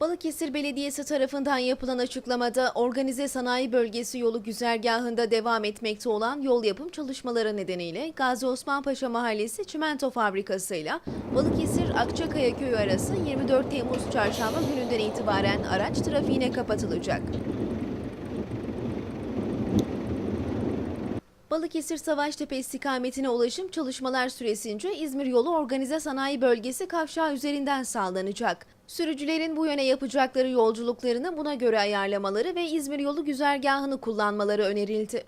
Balıkesir Belediyesi tarafından yapılan açıklamada organize sanayi bölgesi yolu güzergahında devam etmekte olan yol yapım çalışmaları nedeniyle Gazi Osman Paşa Mahallesi Çimento Fabrikası ile Balıkesir Akçakaya Köyü arası 24 Temmuz Çarşamba gününden itibaren araç trafiğine kapatılacak. Balıkesir Savaştepe istikametine ulaşım çalışmalar süresince İzmir yolu organize sanayi bölgesi kavşağı üzerinden sağlanacak. Sürücülerin bu yöne yapacakları yolculuklarını buna göre ayarlamaları ve İzmir yolu güzergahını kullanmaları önerildi.